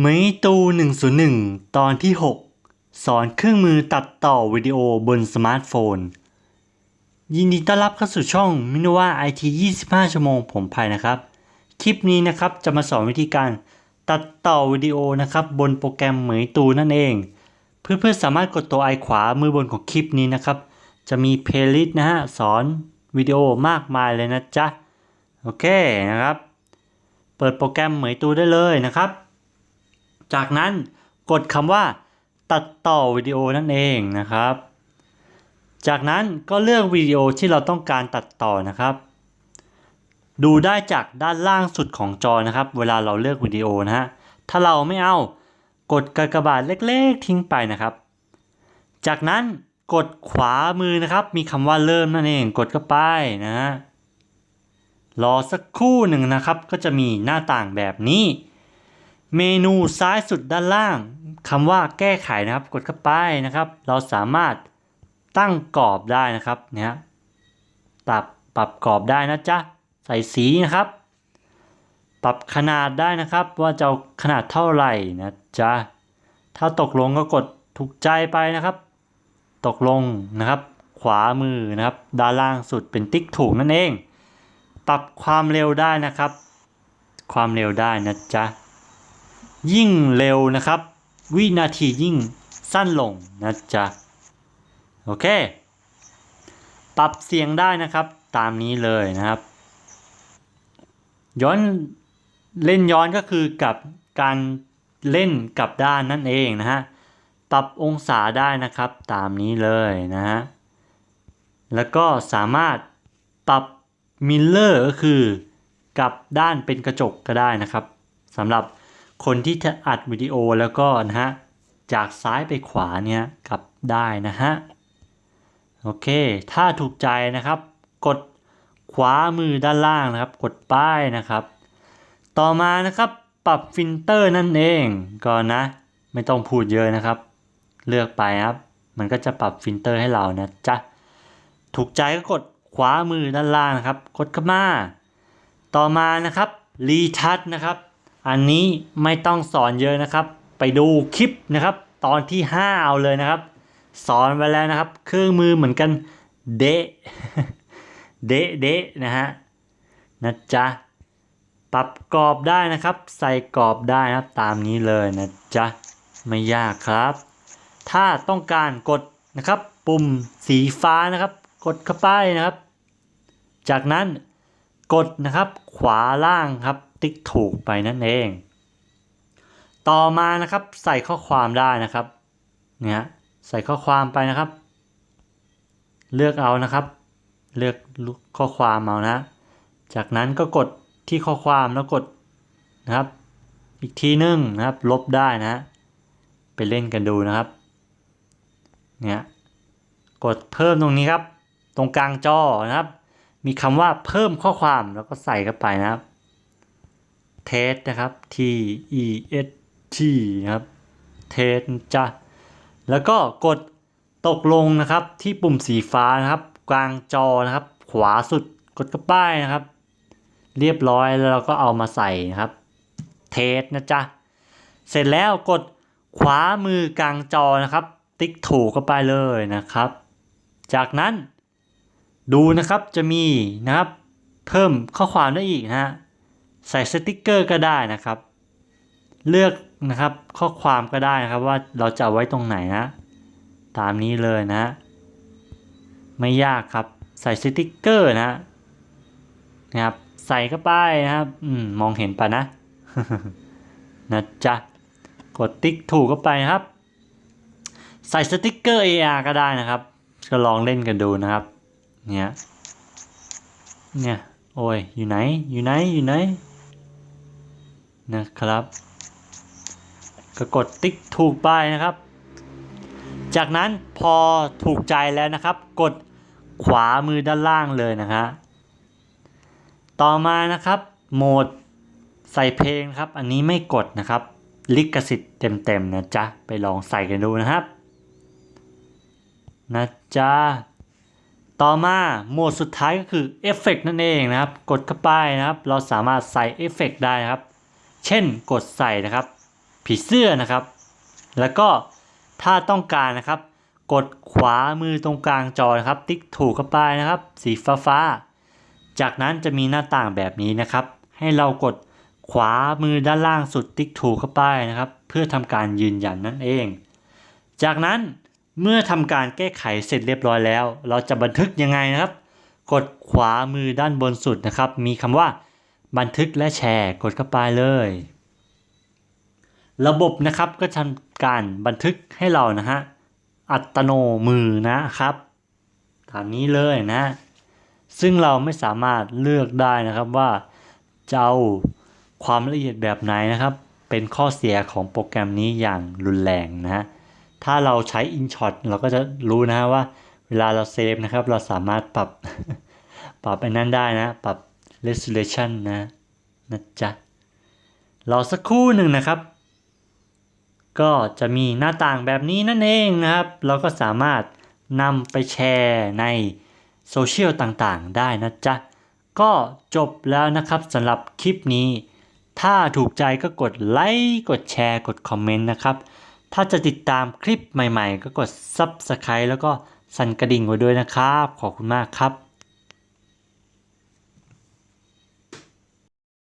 ไมตู 101 ตอนที่ 6 สอนเครื่องมือตัดต่อวิดีโอบนสมาร์ทโฟน ยินดีต้อนรับเข้าสู่ช่องมินว่าไอที25 ชั่วโมงผมภัยนะครับ คลิปนี้นะครับจะมาสอนวิธีการตัดต่อวิดีโอนะครับ บนโปรแกรมเหมยตูนั่นเอง เพื่อนๆสามารถกดตัวไอขวามือบนของคลิปนี้นะครับ จะมีเพลย์ลิสต์นะฮะสอนวิดีโอมากมายเลยนะจ๊ะ โอเคนะครับ เปิดโปรแกรมเหมยตูได้เลยนะครับ จากนั้นกดคำว่า ตัดต่อวิดีโอนั่นเองนะครับ จากนั้นก็เลือกวิดีโอที่เราต้องการตัดต่อนะครับ ดูได้จากด้านล่างสุดของจอนะครับ เวลาเราเลือกวิดีโอนะฮะถ้าเราไม่เอากดกากบาทเล็กๆ ทิ้งไปนะครับ จากนั้นกดขวามือนะครับ มีคำว่าเริ่มนั่นเองกดเข้าไปนะฮะรอสักครู่หนึ่งนะครับ ก็จะมีหน้าต่างแบบนี้ เมนูซ้ายสุดด้านล่างคำว่าแก้ไขนะครับ กดเข้าไปนะครับ เราสามารถตั้งกรอบได้นะครับเนี่ยปรับปรับกรอบได้นะจ๊ะใส่สีนะครับ ปรับขนาดได้นะครับ ว่าจะขนาดเท่าไหร่นะจ๊ะถ้าตกลงก็กดถูกใจไปนะครับ ตกลงนะครับ ขวามือนะครับ ด้านล่างสุดเป็นติ๊กถูกนั่นเอง ปรับความเร็วได้นะครับ ความเร็วได้นะจ๊ะ ยิ่งเร็วนะครับ วินาทียิ่งสั้นลงนะจ๊ะ โอเค ปรับเสียงได้นะครับตามนี้เลยนะครับ ย้อนเล่นย้อนก็คือกับการเล่นกับด้านนั่นเองนะฮะ ปรับองศาได้นะครับตามนี้เลยนะฮะ แล้วก็สามารถปรับมิลเลอร์ก็คือกลับด้านเป็นกระจกก็ได้นะครับสำหรับ คนที่จะอัดวิดีโอแล้วก็นะฮะจากซ้ายไปขวาเนี่ยกลับได้นะฮะโอเค ถ้าถูกใจนะครับ กดขวามือด้านล่างนะครับ กดป้ายนะครับ ต่อมานะครับปรับฟิลเตอร์นั่นเองก่อนนะ ไม่ต้องพูดเยอะนะครับ เลือกไปครับ มันก็จะปรับฟิลเตอร์ให้เรานะจ๊ะถูกใจก็กดขวามือด้านล่างนะครับ กดเข้ามา ต่อมานะครับรีทัชนะครับ อันนี้ไม่ต้องสอนเยอะนะครับ ไปดูคลิปนะครับ ตอนที่ 5 เอาเลยนะครับ สอนไว้แล้วนะครับ เครื่องมือเหมือนกันเดะเดะเดะนะฮะนะจ๊ะปรับกรอบได้นะครับ ใส่กรอบได้นะครับตามนี้เลยนะจ๊ะไม่ยากครับ ถ้าต้องการกดนะครับ ปุ่มสีฟ้านะครับ กดเข้าไปนะครับ จากนั้นกดนะครับขวาล่างครับติ๊กถูกไปนั่นเอง ต่อมานะครับใส่ข้อความได้นะครับเนี่ยใส่ข้อความไปนะครับ เลือกเอานะครับ เลือกข้อความเอานะ จากนั้นก็กดที่ข้อความแล้วกดนะครับ อีกทีนึงนะครับ ลบได้นะ ไปเล่นกันดูนะครับเนี่ยกดเพิ่มตรงนี้ครับ ตรงกลางจอนะครับ มีคำว่าเพิ่มข้อความแล้วก็ใส่เข้าไปนะครับ เทสนะครับ T E S T นะครับเทสจ้ะแล้วก็กดตกลงนะครับที่ปุ่มสีฟ้านะครับ กลางจอนะครับ ขวาสุดกดกระป้ายนะครับ เรียบร้อยแล้วเราก็เอามาใส่นะครับ เทสนะจ๊ะเสร็จแล้วกดขวามือกลางจอนะครับ ติ๊กถูกเข้าไปเลยนะครับ จากนั้นดูนะครับจะมีนะครับ เพิ่มข้อความได้อีกนะฮะ ใส่สติกเกอร์ก็ได้นะครับ เลือกนะครับข้อความก็ได้นะครับว่าเราจะเอาไว้ตรงไหนนะ ตามนี้เลยนะ ไม่ยากครับใส่สติกเกอร์นะนะครับใส่เข้าไปนะครับอมมองเห็นปะนะนะจ๊ะกดติ๊กถูกเข้าไปครับ ใส่สติกเกอร์ AR ก็ได้นะครับ ก็ลองเล่นกันดูนะครับ เนี่ย เนี่ย โอ้ย อยู่ไหน อยู่ไหน อยู่ไหน นะครับ ก็กดติ๊กถูกไปนะครับ จากนั้นพอถูกใจแล้วนะครับ กดขวามือด้านล่างเลยนะฮะต่อมานะครับโหมดใส่เพลงครับ อันนี้ไม่กดนะครับ ลิขสิทธิ์เต็มๆนะจ๊ะ ไปลองใส่กันดูนะครับ นะจ๊ะ ต่อมาโหมดสุดท้ายก็คือเอฟเฟกนั่นเองนะครับ กดเข้าไปนะครับ เราสามารถใส่เอฟเฟกได้นะครับ เช่นกดใส่นะครับ ผีเสื้อนะครับ แล้วก็ถ้าต้องการนะครับ กดขวามือตรงกลางจอนะครับ ติ๊กถูกเข้าไปนะครับ สีฟ้าฟ้าจากนั้นจะมีหน้าต่างแบบนี้นะครับ ให้เรากดขวามือด้านล่างสุดติ๊กถูกเข้าไปนะครับ เพื่อทำการยืนยันนั่นเอง จากนั้นเมื่อทำการแก้ไขเสร็จเรียบร้อยแล้ว เราจะบันทึกยังไงนะครับ กดขวามือด้านบนสุดนะครับ มีคำว่า บันทึกและแชร์กดเข้าไปเลย ระบบนะครับก็ทำการบันทึกให้เรานะฮะอัตโนมือนะครับตามนี้เลยนะ ซึ่งเราไม่สามารถเลือกได้นะครับว่าจะเอาความละเอียดแบบไหนนะครับ เป็นข้อเสียของโปรแกรมนี้อย่างรุนแรงนะฮะถ้าเราใช้ InShot เราก็จะรู้นะฮะว่า เวลาเราเซฟนะครับ เราสามารถปรับ ปรับไอ้นั้นได้นะ ปรับ resolution นะนะจ๊ะรอสักครู่หนึ่งนะครับ ก็จะมีหน้าต่างแบบนี้นั่นเองนะครับ เราก็สามารถนำไปแชร์ในโซเชียลต่างๆ ได้นะจ๊ะ ก็จบแล้วนะครับสำหรับคลิปนี้ ถ้าถูกใจก็กดไลค์กดแชร์กดคอมเมนต์นะครับ ถ้าจะติดตามคลิปใหม่ๆ ก็กด Subscribe แล้วก็สั่นกระดิ่งไว้ด้วยนะครับ ขอบคุณมากครับ